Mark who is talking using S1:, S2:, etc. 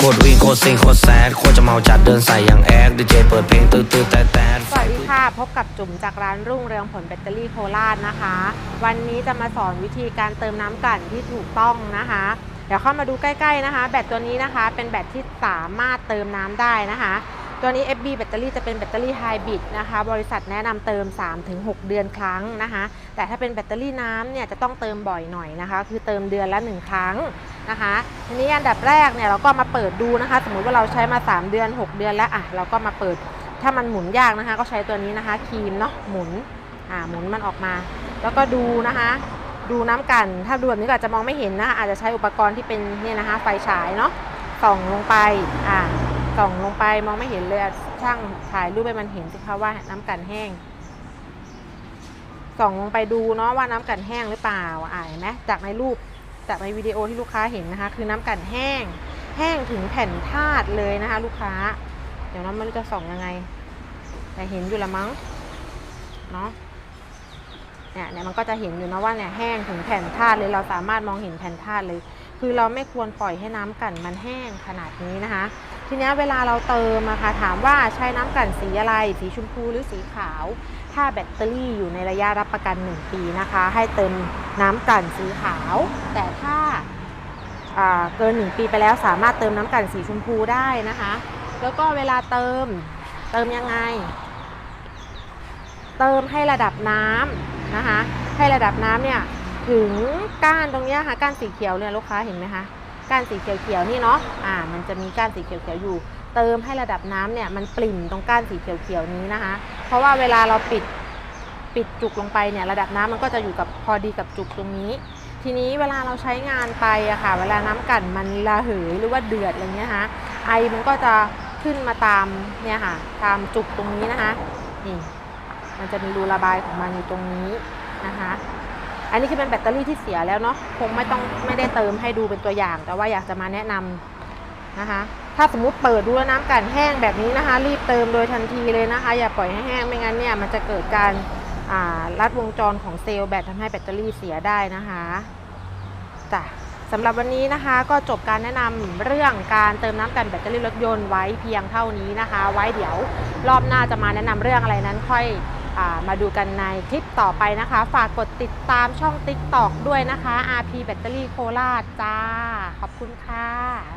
S1: โคตรวิ่งโคตรซิงโคตรแซดโคตรจะเมาจัดเดินใส่อย่างแอดดีเจเปิดเพลงตื้อตื้อแต่แต่
S2: สวัสดีค่ะ พบกับจุ๋มจากร้านรุ่งเรืองผลแบตเตอรี่โคราชนะคะ วันนี้จะมาสอนวิธีการเติมน้ำกลั่นที่ถูกต้องนะคะ เดี๋ยวเข้ามาดูใกล้ๆนะคะ แบตตัวนี้นะคะเป็นแบตที่สามารถเติมน้ำได้นะคะ ตัวนี้ FB แบตเตอรี่จะเป็นแบตเตอรี่ไฮบริดนะคะ บริษัทแนะนำเติม 3-6 เดือนครั้งนะคะ แต่ถ้าเป็นแบตเตอรี่น้ำเนี่ยจะต้องเติมบ่อยหน่อยนะคะ คือเติมเดือนละ 1 ครั้ง นะคะทีนี้อันดับแรกเนี่ยเราก็มาเปิดดูนะคะ สมมุติว่าเราใช้มา 3 เดือน 6 เดือนแล้วอะเราก็มาเปิดถ้ามันหมุนยากนะคะ ก็ใช้ตัวนี้นะคะครีมเนาะหมุนอ่าหมุนมันออกมา แล้วก็ดูนะคะ ดูน้ำกัน ถ้าดูแบบนี้ก็อาจจะมองไม่เห็นนะคะอาจจะใช้อุปกรณ์ที่เป็นเนี่ยนะคะ ไฟฉายเนาะส่องลงไปอ่าส่องลงไปมองไม่เห็นเลยช่างถ่ายรูปให้มันเห็นสิคะว่าน้ำกันแห้งส่องลงไปดูเนาะว่าน้ำกันแห้งหรือเปล่าอ่าเห็นไหมจากในรูป จากในวิดีโอที่ลูกค้าเห็นนะคะ คือน้ำกันแห้ง แห้งถึงแผ่นธาตุเลยนะคะ ลูกค้า เดี๋ยวน้องม่รู้จะส่องยังไง แต่เห็นอยู่ละมั้งเนาะเนี่ยเนี่ยมันก็จะเห็นอยู่นะว่าเนี่ยแห้งถึงแผ่นธาตุเลยเราสามารถมองเห็นแผ่นธาตุเลย คือเราไม่ควรปล่อยให้น้ำกันมันแห้งขนาดนี้นะคะ ทีนี้เวลาเราเติมอะค่ะถามว่าใช้น้ำกันสีอะไร สีชมพูหรือสีขาว ถ้าแบตเตอรี่อยู่ในระยะรับประกัน 1 ปีนะคะ ให้เติม น้ำกั่นสีขาว แต่ถ้าาเกิน 1 ปีไปแล้วสามารถเติมน้ำกั่นสีชมพูได้นะคะ แล้วก็เวลาเติมเติมยังไง เติมให้ระดับน้ำนะคะ ให้ระดับน้ำเนี่ยถึงก้านตรงนี้ค่ะก้านสีเขียวเนี่ยลูกค้าเห็นไหมคะก้านสีเขียวๆนี่เนาะอ่า มันจะมีก้านสีเขียวๆอยู่ เติมให้ระดับน้ำเนี่ยมันปริ่มตรงก้านสีเขียวๆนี้นะคะ เพราะว่าเวลาเราปิด ปิดจุกลงไปเนี่ยระดับน้ำมันก็จะอยู่กับพอดีกับจุกตรงนี้ ทีนี้เวลาเราใช้งานไปอะค่ะ เวลาน้ำกลั่นมันระเหยหรือว่าเดือดอะไรเงี้ยฮะไอมันก็จะขึ้นมาตามเนี่ยค่ะ ตามจุกตรงนี้นะคะนี่มันจะมีรูระบายของมันอยู่ตรงนี้นะคะ อันนี้คือเป็นแบตเตอรี่ที่เสียแล้วเนาะคงไม่ต้องไม่ได้เติมให้ดูเป็นตัวอย่าง แต่ว่าอยากจะมาแนะนำนะคะ ถ้าสมมุติเปิดดูแล้วน้ำกันแห้งแบบนี้นะคะ รีบเติมโดยทันทีเลยนะคะ อย่าปล่อยให้แห้งไม่งั้นเนี่ยมันจะเกิดการ ลัดวงจรของเซลล์แบตทำให้แบตเตอรี่เสียได้นะคะจ้ะสำหรับวันนี้นะคะก็จบการแนะนำเรื่องการเติมน้ำกันแบตเตอรี่รถยนต์ไว้เพียงเท่านี้นะคะ ไว้เดี๋ยวรอบหน้าจะมาแนะนำเรื่องอะไรนั้นค่อยอมาดูกันในคลิปต่อไปนะคะ ฝากกดติดตามช่อง TikTok ด้วยนะคะ RP แบตเตอรี่โคราชจ้า ขอบคุณค่ะ